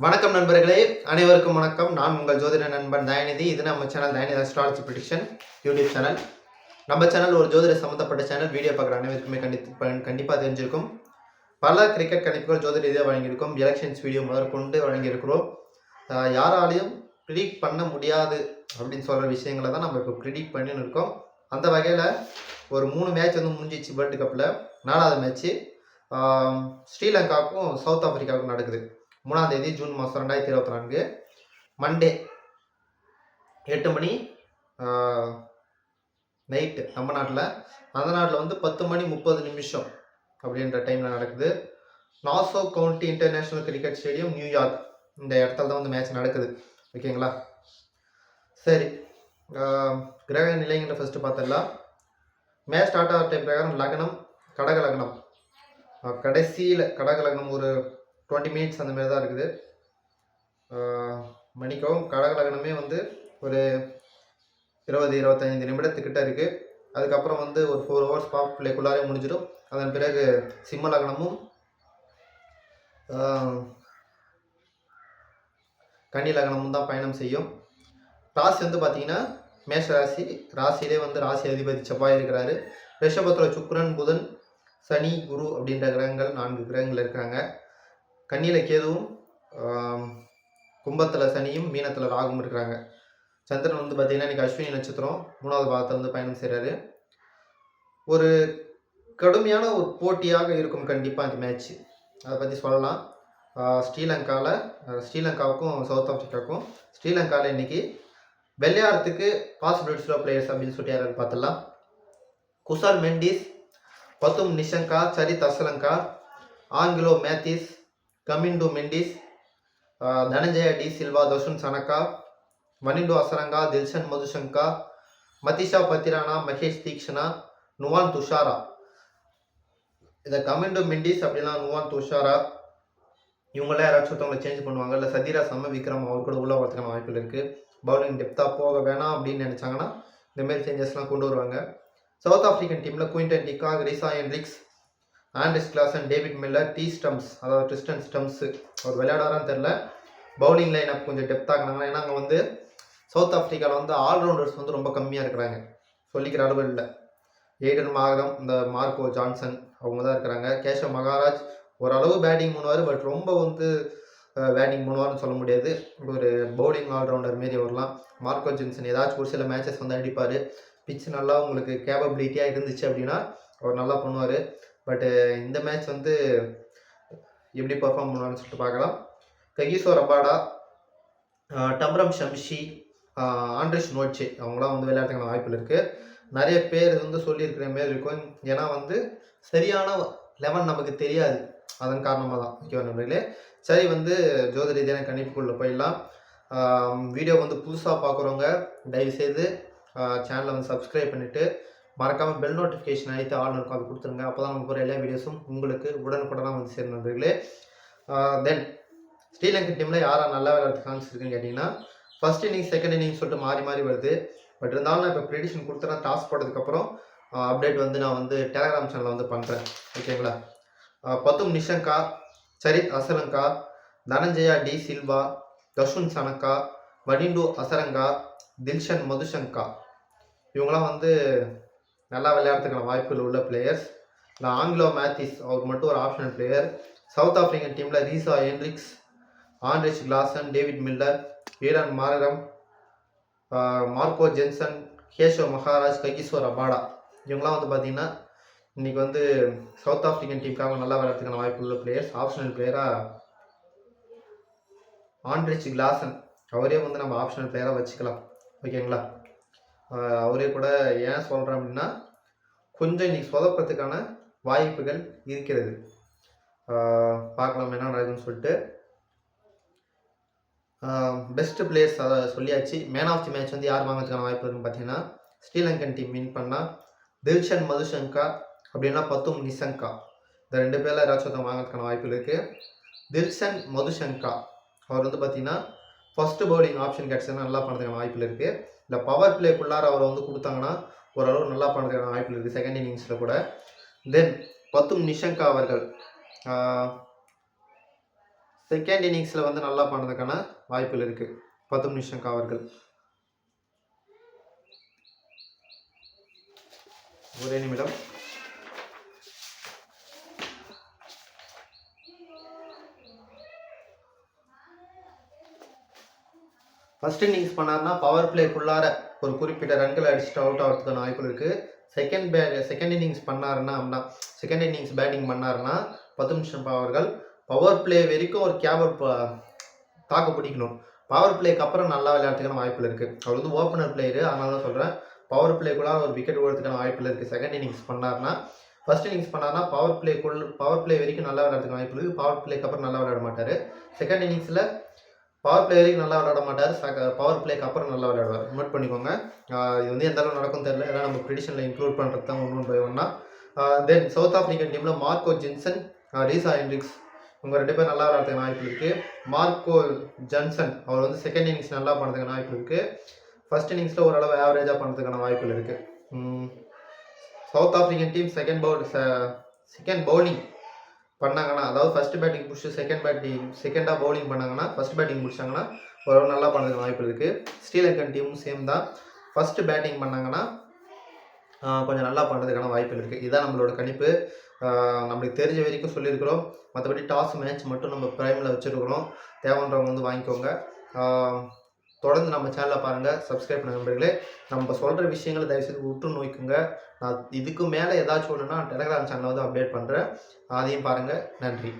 வணக்கம் நண்பர்களே அனைவருக்கும் வணக்கம். நான் உங்கள் ஜோதிட நண்பன் தயநிதி. இது நம்ம channel Dayanidhi astrology prediction YouTube channel நம்ம சேனல் ஒரு ஜோதிட சம்மந்தப்பட்ட சேனல் வீடியோ பார்க்குற அனைவருக்குமே கண்டிப்பாக கண்டிப்பாக தெரிஞ்சிருக்கும். பல கிரிக்கெட் கணிப்புகள் ஜோதிட இதே வழங்கியிருக்கும். எலெக்ஷன்ஸ் வீடியோ முதற்கொண்டு வழங்கியிருக்கிறோம். யாராலையும் ப்ரிடிக்ட் பண்ண முடியாது அப்படின்னு சொல்கிற விஷயங்களை தான் நம்ம இப்போ ப்ரிடிக்ட் பண்ணின்னு இருக்கோம். அந்த வகையில் ஒரு மூணு மேட்ச் வந்து முடிஞ்சிச்சு வேர்ல்டு கப்பில் நாலாவது மேட்ச்சு ஸ்ரீலங்காவுக்கும் சவுத் ஆஃப்ரிக்காவுக்கும் நடக்குது. மூணாம் தேதி ஜூன் மாதம் ரெண்டாயிரத்தி இருபத்தி நான்கு மண்டே எட்டு மணி நைட்டு நம்ம நாட்டில். அந்த நாட்டில் வந்து பத்து மணி முப்பது நிமிஷம் அப்படின்ற டைமில் நடக்குது. Nassau County International cricket stadium New York இந்த இடத்துல தான் வந்து மேட்ச் நடக்குது. ஓகேங்களா? சரி கிரக நிலைங்கிற ஃபஸ்ட்டு பார்த்துடலாம். மேட்ச் ஸ்டார்ட் ஆகிற டைம் பிரகாரம் லக்னம் கடக லக்னம். கடைசியில் கடக லக்னம் ஒரு டுவெண்ட்டி மினிட்ஸ் அந்த மாதிரி தான் இருக்குது மணிக்கவும் கடகலகனமே வந்து ஒரு இருபது இருபத்தைந்து நிமிடத்துக்கிட்ட இருக்குது அதுக்கப்புறம் வந்து ஒரு ஃபோர் ஹவர்ஸ் பாப் முடிஞ்சிடும். அதன் பிறகு சிம்ம லக்னமும் கன்னி லக்னமும் தான் பயணம் செய்யும். ராசி வந்து பார்த்திங்கன்னா மேஷ ராசி ராசியிலே வந்து ராசி அதிபதி செவ்வாய் இருக்கிறாரு. ரிஷபத்தில் சுக்கிரன் புதன் சனி குரு அப்படின்ற கிரகங்கள் நான்கு கிரகங்கள் இருக்கிறாங்க கண்ணியில் கேதுவும் கும்பத்தில் சனியும் மீனத்தில் ராகும் இருக்கிறாங்க. சந்திரன் வந்து பார்த்தீங்கன்னா இன்றைக்கி அஸ்வினி நட்சத்திரம் மூணாவது பாகத்தில் வந்து பயணம் செய்கிறாரு ஒரு கடுமையான ஒரு போட்டியாக இருக்கும் கண்டிப்பாக அந்த மேட்ச் அதை பற்றி சொல்லலாம். ஸ்ரீலங்காவில் ஸ்ரீலங்காவுக்கும் சவுத் ஆஃப்ரிக்காவுக்கும் ஸ்ரீலங்காவில் இன்னைக்கு விளையாடுறதுக்கு பாசிபிலிட்டிஸ் ஆஃப் பிளேயர்ஸ் அப்படின்னு சொல்லிட்டு யாராவது பார்த்துடலாம். குசால் மெண்டிஸ் பத்தும் நிஷங்கா சரித் அசலங்கா ஆங்கிலோ மேத்திஸ் கமிண்டு மெண்டிஸ் மிண்டிஸ் தனஞ்சய டி சில்வா தோஷன் சனக்கா வனிண்டு அசரங்கா தில்ஷன் மதுசங்கா மதிஷா பத்திரானா மகேஷ் தீக்ஷனா நுவான் துஷாரா. இதை கமிண்டு மிண்டிஸ் அப்படின்னா நுவான் துஷாரா. இவங்களாம் யாராச்சும் ஒருத்தவங்களை சேஞ்ச் பண்ணுவாங்க. இல்லை சதீரா சம விக்ரம் அவர் கூட உள்ள வரதுக்கான வாய்ப்புகள் இருக்குது பவுலிங் டெப்த்தாக போக வேணாம் அப்படின்னு நினச்சாங்கன்னா இந்தமாரி சேஞ்சஸ்லாம் கொண்டு வருவாங்க. சவுத் ஆஃப்ரிக்கன் டீமில் Quinton de Kock Reeza Hendricks Heinrich Klaas and David Miller T Stubbs அதாவது ட்ரிஸ்டன் ஸ்டம்ஸு. அவர் விளையாடாரான்னு தெரில பவுலிங் லைன் அப் கொஞ்சம் டெப்த் ஆகினாங்க ஏன்னா அங்கே வந்து சவுத் ஆஃப்ரிக்காவில் வந்து ஆல்ரவுண்டர்ஸ் வந்து ரொம்ப கம்மியாக இருக்கிறாங்க. சொல்லிக்கிற அளவு இல்லை. எய்டன் மாகரம் இந்த மார்க்கோ ஜான்சன் அவங்க தான் இருக்கிறாங்க. கேஷவ் மகாராஜ் ஓரளவு பேட்டிங் பண்ணுவார் பட் ரொம்ப வந்து பேட்டிங் பண்ணுவார்னு சொல்ல முடியாது. ஒரு பவுலிங் ஆல்ரவுண்டர் மாரி வரலாம். மார்க்கோ ஜென்சன் ஏதாச்சும் ஒரு சில மேட்சஸ் வந்து அடிப்பார். பிச் நல்லா உங்களுக்கு கேப்பபிலிட்டியாக இருந்துச்சு அப்படின்னா அவர் நல்லா பண்ணுவார். பட்டு இந்த மேட்ச் வந்து எப்படி பர்ஃபார்ம் பண்ணுவான்னு சொல்லிட்டு பார்க்கலாம். Kagiso Rabada டம்ரம் Shamsi Anrich Nortje அவங்களாம் வந்து விளையாட்டுக்கான வாய்ப்பில் இருக்குது நிறைய பேர் வந்து சொல்லியிருக்கிற மாரி இருக்கும். ஏன்னா வந்து சரியான லெவன் நமக்கு தெரியாது. அதன் காரணமாக தான் ஓகேவா நண்பர்களே? சரி வந்து ஜோதி ரீதியான கணிப்புக்குள்ளே போயிடலாம். வீடியோ வந்து புதுசாக பார்க்குறவங்க தயவுசெய்து சேனலை வந்து சப்ஸ்கிரைப் பண்ணிவிட்டு மறக்காமல் பெல் நோட்டிஃபிகேஷன் அழைத்து ஆள் இருக்கும் அது கொடுத்துருங்க. அப்போ தான் நமக்கு ஒரு எல்லா வீடியோஸும் உங்களுக்கு உடனுக்குடனாக வந்து சேரும் நண்பர்களே. தென் ஸ்ரீலங்கன் டீமில் யாரா நல்லா விளையாடுறதுக்கு சான்ஸ் இருக்குன்னு கேட்டிங்கன்னா ஃபர்ஸ்ட் இன்னிங் செகண்ட் இன்னிங் சொல்லிட்டு மாறி மாறி வருது. பட் இருந்தாலும் நான் இப்போ ப்ரிடிஷன் கொடுத்துறேன் டாஸ் போட்டதுக்கப்புறம் அப்டேட் வந்து நான் வந்து டெலகிராம் சேனலில் வந்து பண்ணுறேன் ஓகேங்களா பத்தும் நிஷங்கா சரித் அசலங்கா தனஞ்சயா டி சில்வா தஷுன் சனக்கா வனிண்டு அசரங்கா தில்ஷன் மதுசங்கா. இவங்களாம் வந்து நல்லா விளையாடுறதுக்கான வாய்ப்புகள் உள்ள பிளேயர்ஸ் இந்த ஆங்கிலோ மேத்திஸ் அவர் மட்டும் ஒரு ஆப்ஷனல் பிளேயர் சவுத் ஆப்பிரிக்கன் டீமில் Reeza Hendricks Heinrich Klaasen David Miller வீரன் மாரகம் Marco Jansen Keshav Maharaj Kagiso Rabada. இவங்களாம் வந்து பார்த்தீங்கன்னா இன்றைக்கி வந்து சவுத் ஆப்பிரிக்கன் டீமுக்காக நல்லா விளையாடுறதுக்கான வாய்ப்பு உள்ள பிளேயர்ஸ் ஆப்ஷனல் பிளேயராக ஆண்ட்ரிச் கிளாசன். அவரே வந்து நம்ம ஆப்ஷனல் பிளேயராக வச்சுக்கலாம். ஓகேங்களா அவரே கூட ஏன் சொல்கிறேன் அப்படின்னா கொஞ்சம் இன்னைக்கு சொதப்பத்துக்கான வாய்ப்புகள் இருக்கிறது. பார்க்கலாம் என்ன நடக்குதுன்னு சொல்லிட்டு. பெஸ்ட் பிளேயர்ஸ் அதை சொல்லியாச்சு. மேன் ஆஃப் தி மேட்ச் வந்து யார் வாங்கிறதுக்கான வாய்ப்பு இருக்குன்னு பார்த்தீங்கன்னா ஸ்ரீலங்கன் டீம் வின் பண்ணால் தில்ஷன் மதுசங்கா அப்படின்னா பத்தும் நிசங்கா. இந்த ரெண்டு பேரில் ஏதாச்சும் ஒருத்தவங்க வாங்கிறதுக்கான வாய்ப்பு இருக்குது தில்ஷன் மதுசங்கா. அவர் வந்து பார்த்தீங்கன்னா ஃபஸ்ட்டு பவுலிங் ஆப்ஷன் கிடச்சதுன்னா நல்லா பண்ணுறதுக்கான வாய்ப்பு இருக்குது இல்லை பவர் பிளேக்குள்ளார அவரை வந்து கொடுத்தாங்கன்னா ஓரளவு நல்லா பண்ணுறதுக்கான வாய்ப்புகள் இருக்குது செகண்ட் இன்னிங்ஸில் கூட. தென் பத்தும் நிஷங்கா அவர்கள் செகண்ட் இன்னிங்ஸில் வந்து நல்லா பண்ணதுக்கான வாய்ப்புகள் இருக்குது பத்தும் நிஷங்கா அவர்கள். ஒரே நிமிடம். ஃபர்ஸ்ட் இன்னிங்ஸ் பண்ணாருன்னா பவர் பிளேக்குள்ளார ஒரு குறிப்பிட்ட ரன்கள் அடிச்சுட்டு அவுட் ஆகிறதுக்கான வாய்ப்பு இருக்குது செகண்ட் பே செகண்ட் இன்னிங்ஸ் பண்ணாருன்னா அப்படின்னா செகண்ட் இன்னிங்ஸ் பேட்டிங் பண்ணாருன்னா பத்து நிமிஷம் அவர்கள் பவர் பிளே வரைக்கும் ஒரு கேபர் தாக்க பிடிக்கணும். பவர் பிளேக்கு அப்புறம் நல்லா விளையாடுறதுக்கான வாய்ப்புகள் இருக்குது அவர் வந்து ஓப்பனர் பிளேயரு அதனால தான் சொல்கிறேன் பவர் பிளேக்குள்ளார ஒரு விக்கெட் ஓடுறதுக்கான வாய்ப்புகள் இருக்குது செகண்ட் இன்னிங்ஸ் பண்ணாருன்னா ஃபர்ஸ்ட் இன்னிங்ஸ் பண்ணாருன்னா பவர் பிளேக்குள் பவர் பிளே வரைக்கும் நல்லா விளையாடுறதுக்கு வாய்ப்பு இருக்குது பவர் பிளேக்கு அப்புறம் நல்லா விளையாட மாட்டார். செகண்ட் இன்னிங்ஸில் பவர் பிளே நல்லா விளையாட மாட்டார். பவர் பிளேக்கு அப்புறம் நல்லா விளையாடுவார். நோட் பண்ணிக்கோங்க. இது வந்து எந்த அளவு நடக்கும் தெரியல. ஏன்னா நம்ம ப்ரிடிஷனில் இன்க்ளூட் பண்ணுறது தான் ஒன்று பை ஒன்னா தென் சவுத் ஆஃப்ரிக்கன் டீமில் மார்க்கோ ஜின்சன் ரீசா ஹென்ரிக்ஸ் இவங்க ரெண்டு பேரும் நல்லா விளையாடுறதுக்கு வாய்ப்பு இருக்குது மார்க்கோ ஜன்சன் அவர் வந்து செகண்ட் இன்னிங்ஸ் நல்லா பண்ணுறதுக்கான வாய்ப்பு இருக்குது ஃபர்ஸ்ட் இன்னிங்ஸில் ஓரளவு ஆவரேஜாக பண்ணுறதுக்கான வாய்ப்புகள் இருக்குது South African team second bowl second bowling பண்ணாங்கன்னா அதாவது ஃபர்ஸ்ட் பேட்டிங் முடிச்சு செகண்ட் பேட்டிங் செகண்டாக பவுலிங் பண்ணாங்கன்னா ஃபர்ஸ்ட் பேட்டிங் முடிச்சாங்கன்னா ஓரளவு நல்லா பண்ணுறதுக்கு வாய்ப்பு இருக்குது ஸ்ரீலங்கன் டீமும் சேம் தான். ஃபர்ஸ்ட் பேட்டிங் பண்ணாங்கன்னா கொஞ்சம் நல்லா பண்ணுறதுக்கான வாய்ப்புகள் இருக்குது இதான் நம்மளோட கணிப்பு. நம்மளுக்கு தெரிஞ்ச வரைக்கும் சொல்லியிருக்கிறோம். மற்றபடி டாஸ் மேட்ச் மட்டும் நம்ம ப்ரைமில் வச்சுருக்கிறோம். தேவைன்றவங்க வந்து வாங்கிக்கோங்க. தொடர்ந்து நம்ம சேனலை பாருங்கள் சப்ஸ்கிரைப் பண்ண நண்பர்களே. நம்ம சொல்கிற விஷயங்களை தயவுசெய்து உற்று நோய்க்குங்க நான் இதுக்கு மேலே ஏதாச்சும் ஒன்றுனா டெலகிராம் சேனலில் வந்து அப்டேட் பண்ணுறேன் அதையும் பாருங்கள் நன்றி.